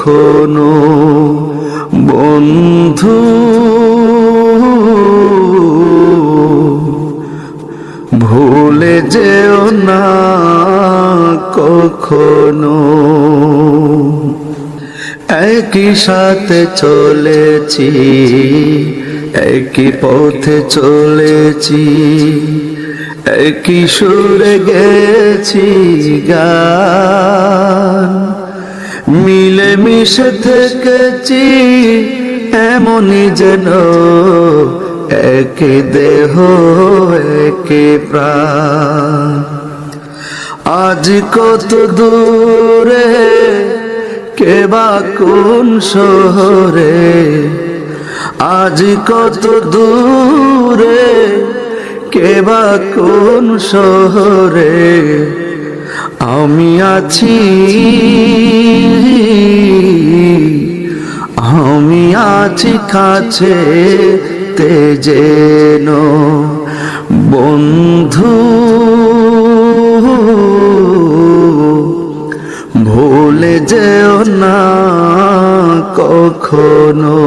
তখনো বন্ধু। ভুলে যেও না কখনো। একই সাথে চলেছি, একই পথে চলেছি, একই সুরে গেছি গান। মিলে মিশে থেকেছি, এমনই যেন একে দেহ একে প্রাণ। আজ কত দূরে, কে বা কোন শহরে? আজ কত দূরে, কে বা কোন শহরে? আমি আছি আমি আছি কাছে তেজেন বন্ধু। ভুলে যেও না কখনো।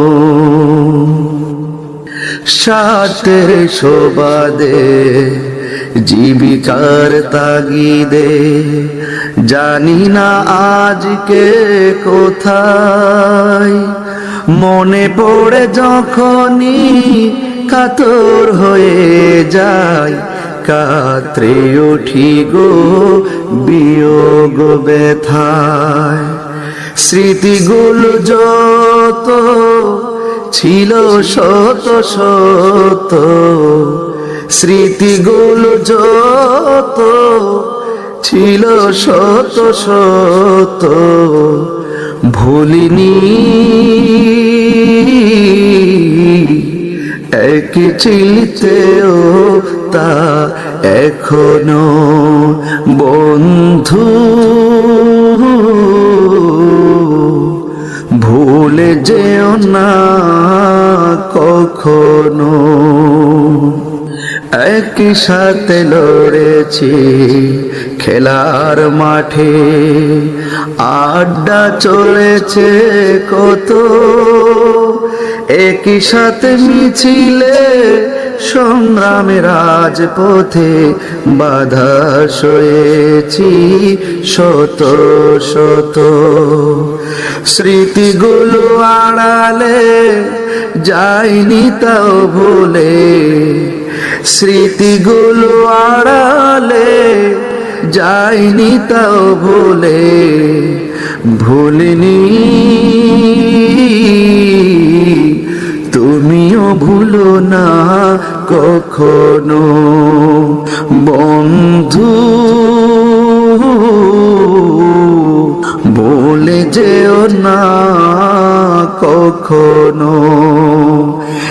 সাথের শোবাদে জীবিকার তাগিদে, জানি না আজকে কোথায়। মনে পড়ে যখনই কাতর হয়ে যায় কাত্রে উঠি গো বিয়োগ ব্যথায়। স্মৃতিগুলো যত ছিল শত শত স্মৃতিগুলো যত ছিল শত শত ভুলিনি। এক চিলতেও তা এখনও বন্ধু। ভুলে যেও না কখনো। একই সাথে লড়েছি খেলার মাঠে। আড্ডা চলেছে কত, একই সাথে মিছিলে সংগ্রামে রাজপথে বাধা সয়েছি শত শত। স্মৃতিগুলো আড়ালে যাইনি তাও ভুলে। স্মৃতিগুলো আড়ালে যাইনি তাও ভুলে, ভুলিনি। তুমিও ভুলো না কখনো, বন্ধু। বলে যেও না কখনো।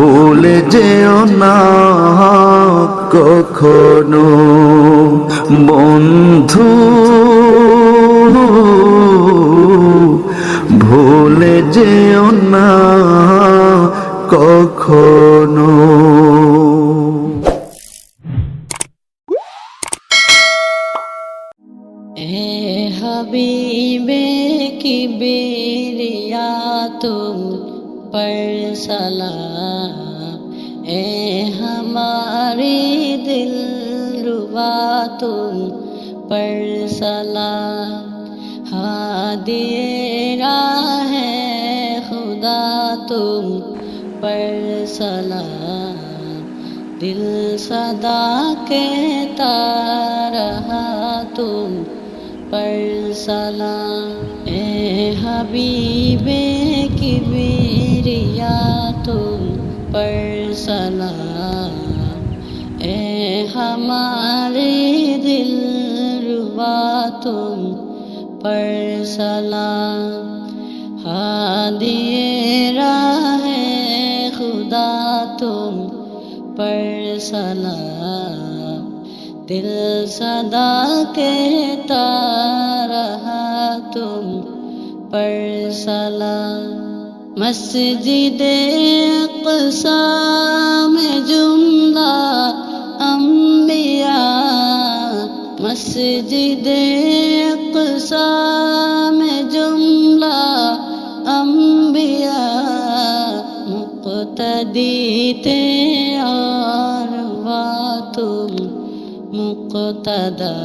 ভুলে যেও না কখনো বন্ধু। ভুলে যেও না কখনো। এ হবিবে কি বেরিয়া তুমি پر سلام اے ہماری دل ربا تم پر سلام ہاں دیے راہ ہے خدا تم پر سلام دل صدا کہتا رہا تم پر سلام اے حبیبِ پر سلام اے ہمارے دل روا تم پر سلام ہادی راہ خدا تم پر سلام دل صدا کہتا رہا تم پر سلام মসজিদে কসাম জুমলা অম্বিয়া মসজিদে কসাম জুমলা অম্বিয়া মুক্ত দিতে আর তুম মুক্তদা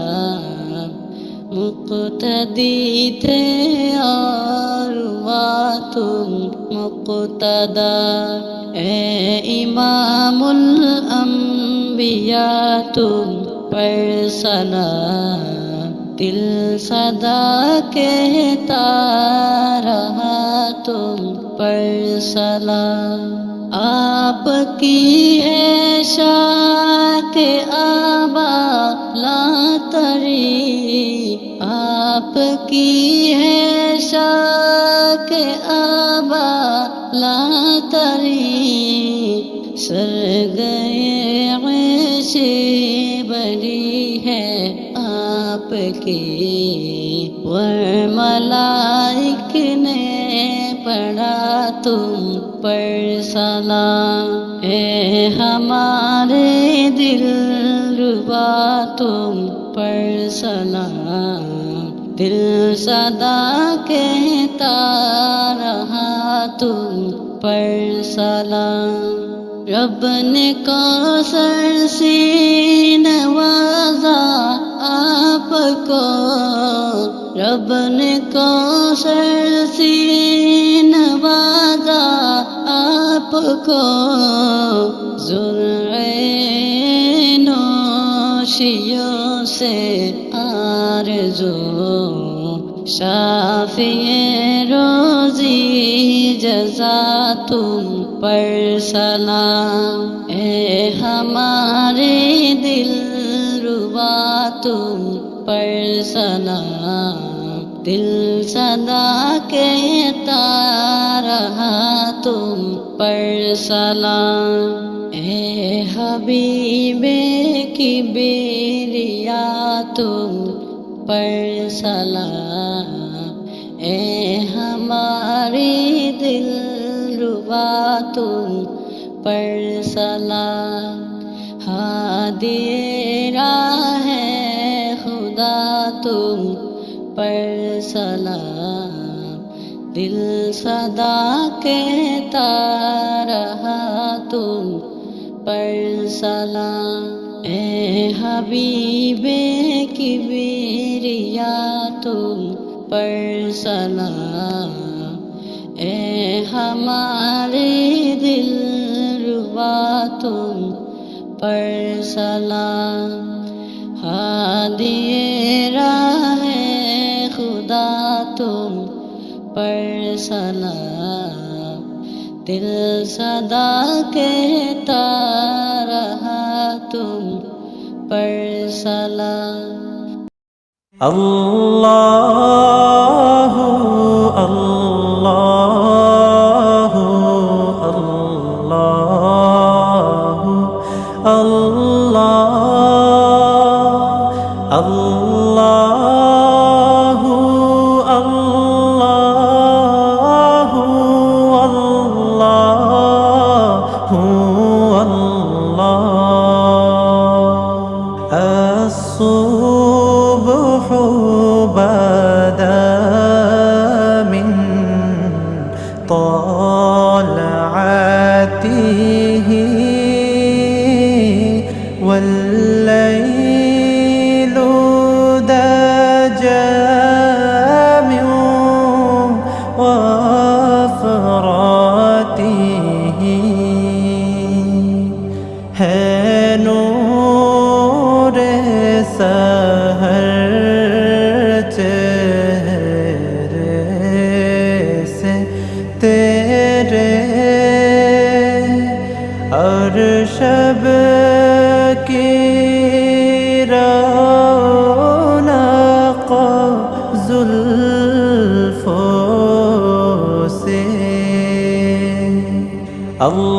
মুক্ত দিতে আর তুম مقتدا اے امام الانبیاء تم پر سنا دل صدا کہتا رہا، تم پر سلام آپ کی ہے شاعت آبا، لا تری۔ آپ کی ہے شاک آبا لا تری سر گئے سے بری ہے آپ کی ور ملائک نے پڑھا تم پر سلا اے ہمارے دل ربا تم پر سلا دل صدا کہتا رہا تم पर सलाम रब ने कौसर से नवाजा आपको रब ने कौसर से नवाजा आपको जुर्रे नोशियों से आरज़ो शाफिए रोजी جزا تم پر سنا اے ہمارے دل روا تم پر سنا دل صدا کہتا رہا تم پر سنا اے حبیب کی بیریا تم پر سلا اے ہماری दिल रुबा तुम पर सलाम हादिए राह खुदा तुम पर सलाम दिल सदा कहता रहा तुम पर सलाम ए हबीबे की बेरिया तुम पर सलाम اے ہمارے دل روا تم پر سلام۔ ہادی راہ خدا تم پر سلام۔ دل صدا کہتا رہا تم پر سلام۔ اللہ सहर चेहरे से तेरे और शब की रौनक जुल्फों से अल्लाह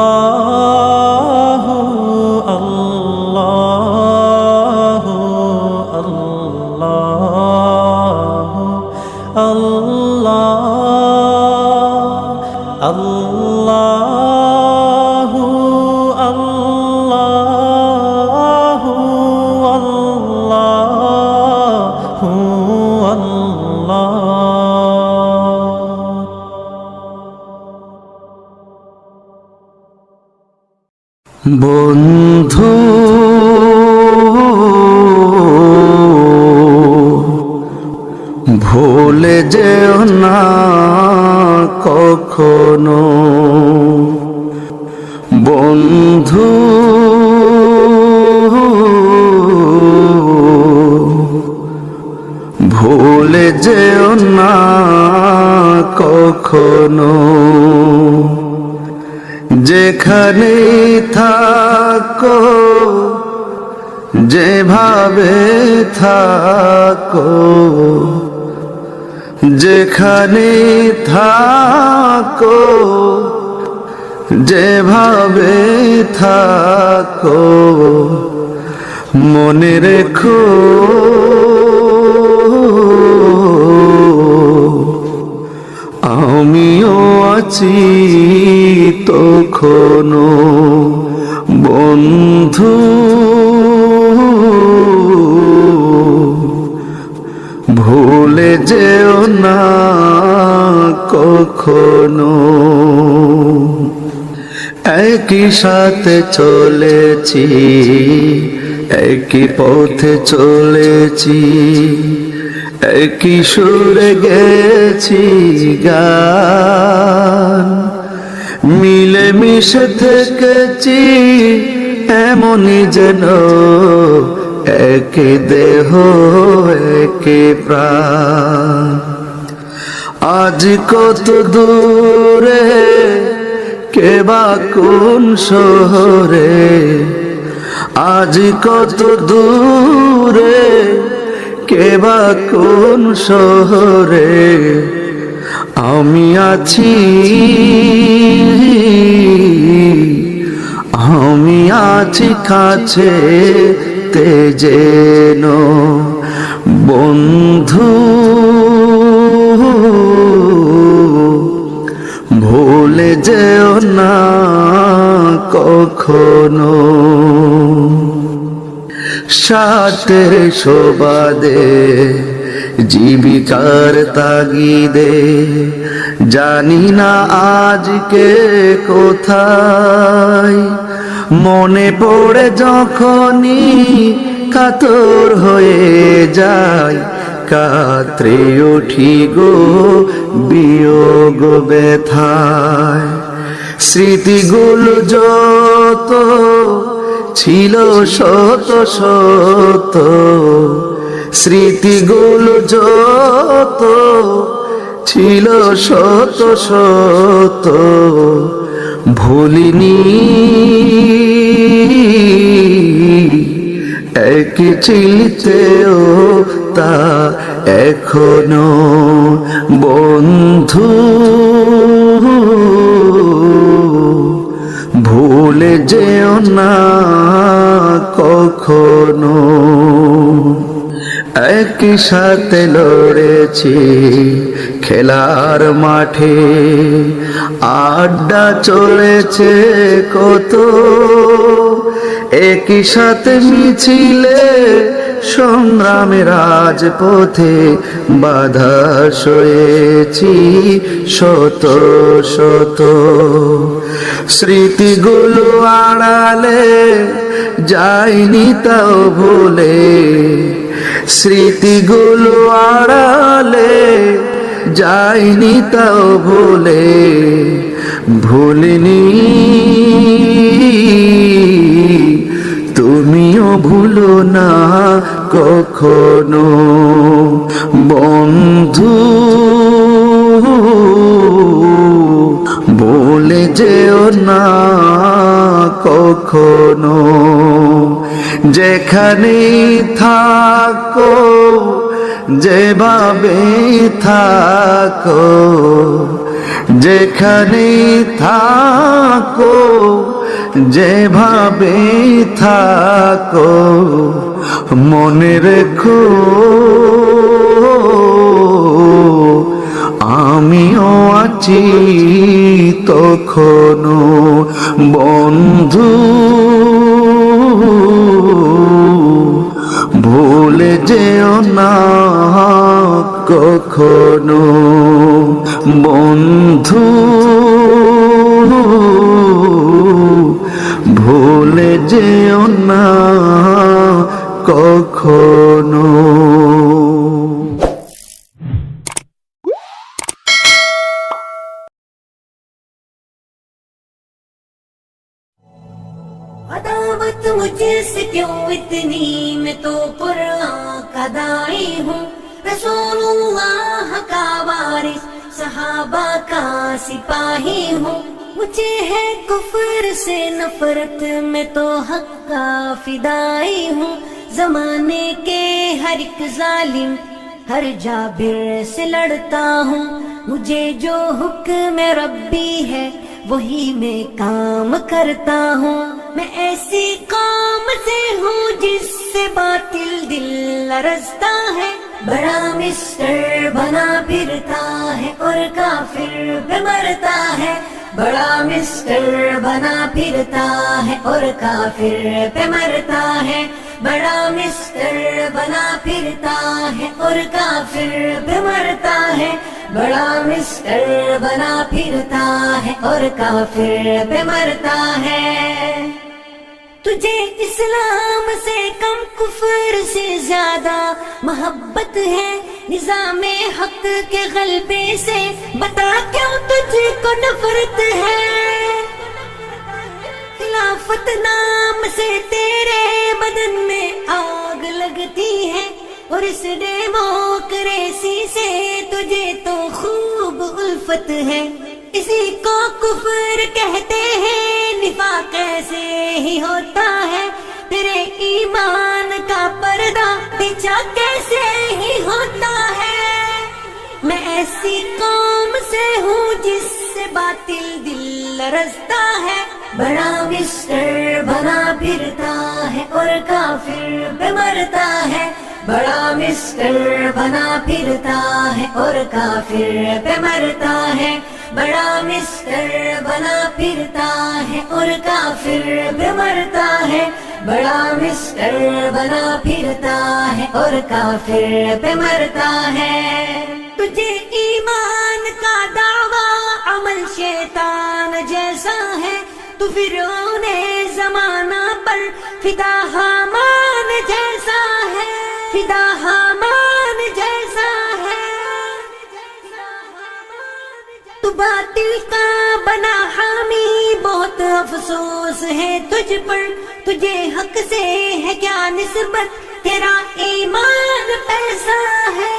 啊。যেও না কখনো। যেখানে থাকো যেভাবে থাকো যেখানে থাকো যেভাবে থাকো মনে রেখো। আছি তখনো বন্ধু। ভুলে যেও না কখনো। একই সাথে চলেছি একই পথে চলেছি। সুরে গেছি গান। মিলে মিশে থেকেছি, এমনই যেন একে দেহ, একে প্রাণ। আজ কত দূরে, কে বা কোন শহরে? আজ কত দূরে কে বা কোন শহরে আমি আছি? আমি আছি কাছে তেজেন বন্ধু। ভুলে যেও না কখনো। সাথের শোবাদে জীবিকার তাগিদে জানি না আজকে কোথায়, মনে পড়ে যখনই কাতর হয়ে যায় কাত্রে উঠি গো বিয়োগ ব্যথায়। স্মৃতিগুলো যত ছিল শত শত স্মৃতিগুলো যত ছিল শত শত ভুলিনি। এক চিলতেও তা এখনও বন্ধু। যেও না কখনো। একই সাথে লড়েছি খেলার মাঠে। আড্ডা চলেছে কত, একই সাথে মিছিলে সংগ্রামের রাজপথে বাধা সয়েছি শত শত। স্মৃতিগুলো আড়ালে যাইনি তাও ভুলে। স্মৃতিগুলো আড়ালে যাইনি তাও ভুলে। ভুলিনি। তুমিও ভুলো না কখনো। বন্ধু না কখনো। যেখানে থাকো যেভাবে থাকো যেখানে থাকো যেভাবে থাকো মনে রেখো। আমিও আছি তখনো বন্ধু। ভুলে যেও না কখনো বন্ধু। ভুলে যেও না কখনো صورت میں تو حق کا فدائی ہوں۔ زمانے کے ہر ایک ظالم، ہر جابر سے لڑتا ہوں۔ مجھے جو حکم ربی ہے، وہی میں کام کرتا ہوں۔ میں ایسی کام سے ہوں جس سے باطل دل لرزتا ہے۔ بڑا مسٹر بنا پھرتا ہے اور کافر پہ مرتا ہے۔ بڑا مسٹر بنا پھرتا ہے اور کافر پہ مرتا ہے۔ بڑا مسٹر بنا پھرتا ہے اور کافر پہ مرتا ہے۔ بڑا مسٹر بنا پھرتا ہے اور کافر پہ مرتا ہے۔ تجھے اسلام سے کم کفر سے زیادہ محبت ہے نظام حق کے غلبے سے، بتا کیوں تجھ کو نفرت ہے؟ خلافت نام سے تیرے بدن میں آگ لگتی ہے اور اس ڈیموکریسی سے تجھے تو خوب الفت ہے۔ اسی کو کفر کہتے ہیں نفاق کیسے ہی ہوتا ہے۔ تیرے ایمان کا پردہ پیچھا کیسے ہی ہوتا ہے؟ میں ایسی قوم سے ہوں جس سے باطل دل رستا ہے۔ بڑا مسٹر بنا پھرتا ہے اور کافر پہ مرتا ہے۔ بڑا مسٹر بنا پھرتا ہے اور کافر پہ مرتا ہے۔ بڑا مسٹر بنا پھرتا ہے اور کافر پہ مرتا ہے۔ بڑا مسٹر بنا پھرتا ہے اور کافر پہ مرتا ہے۔ تجھے ایمان کا دعویٰ عمل شیطان جیسا ہے۔ تو فرعون زمانہ پر فدا حامان جیسا ہے، فدا حامان جیسا ہے۔ تو باطل کا بنا حامی بہت افسوس ہے تجھ پر۔ تجھے حق سے ہے کیا نسبت؟ تیرا ایمان پیسا ہے۔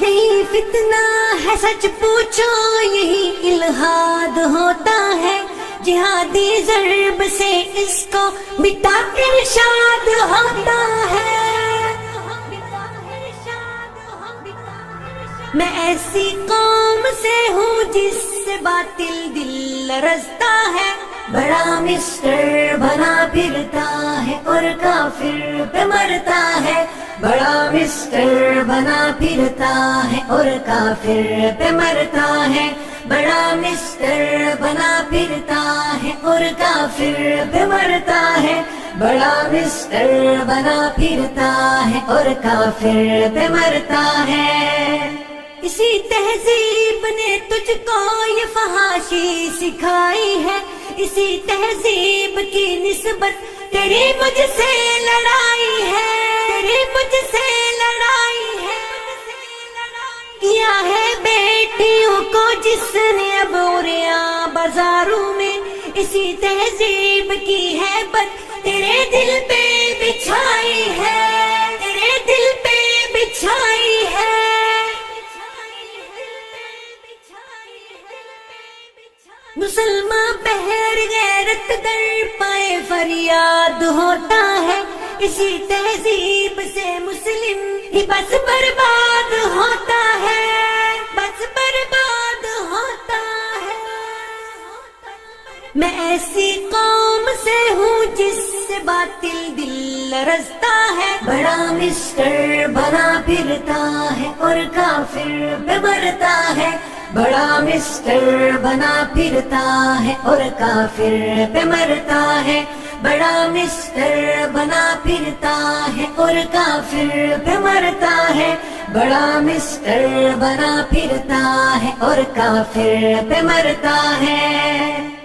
یہی فتنہ ہے، سچ پوچھو، یہی الہاد ہوتا ہے۔ جہادی ضرب سے اس کو مٹا ارشاد ہوتا ہے۔ میں ایسی قوم سے ہوں جس سے باطل دل رستا ہے۔ بڑا مسٹر بنا پھرتا ہے اور کافر پہ مرتا ہے۔ بڑا مسٹر بنا پھرتا ہے اور کافر پہ مرتا ہے۔ بڑا مسٹر بنا پھرتا ہے اور کافر پہ مرتا ہے۔ بڑا مسٹر بنا پھرتا ہے اور کافر پہ مرتا ہے۔ اسی تہذیب نے تجھ کو یہ فہاشی سکھائی ہے۔ اسی تہذیب کی نسبت تیری مجھ سے لڑائی ہے۔ تیری مجھ سے لڑائی ہے۔ کیا ہے بیٹیوں کو جس نے اب بازاروں میں اسی تہذیب کی ہے بت تیرے دل پہ بچھائی ہے۔ تیرے دل پہ بچھائی ہے۔ مسلمان بہر غیرت در پائے فریاد ہوتا ہے۔ اسی تہذیب سے مسلم ہی بس برباد ہوتا ہے۔ بس برباد ہوتا ہے۔ میں ایسی قوم سے ہوں جس سے باطل دل رستا ہے۔ بڑا مسٹر بنا پھرتا ہے اور کافر بے مرتا ہے۔ بڑا مسٹر بنا پھرتا ہے اور کافر پہ مرتا ہے۔ بڑا مسٹر بنا پھرتا ہے اور کافر پہ مرتا ہے۔ بڑا مسٹر بنا پھرتا ہے اور کافر پہ مرتا ہے۔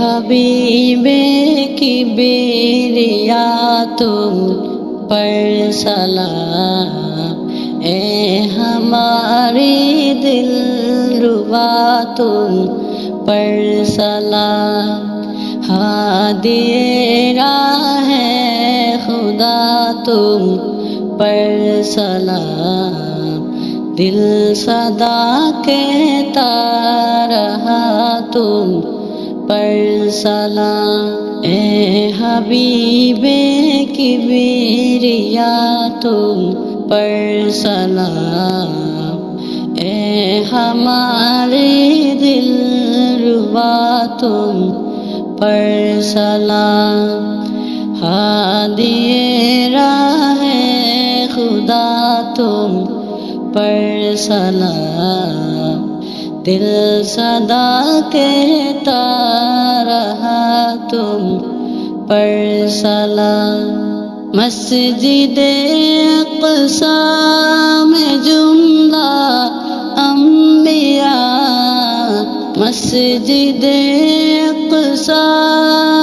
हबीबे की बेरिया तुम पर सलाम ए हमारी दिल रुबा तुम पर सलाम हादिए राह खुदा तुम पर सलाम दिल सदा कहता रहा तुम पर सलाम ए हबीबे की बेरिया तुम पर सलाम ए हमारे दिल रुबा तुम पर सलाम हादिए राह खुदा तुम पर सलाम दिल सदा कहता रहा तुम पर सलाम मस्जिद अक़सा में जुमला अम्बिया मस्जिद अक़सा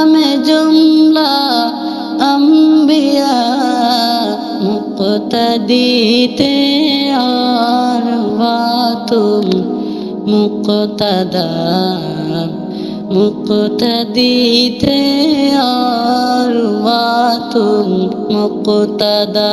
में जुमला अम्बिया मुक़तदी थे और वा तुम মুক্তদা মুক্তদিতে আর মাতুম মুক্তদা।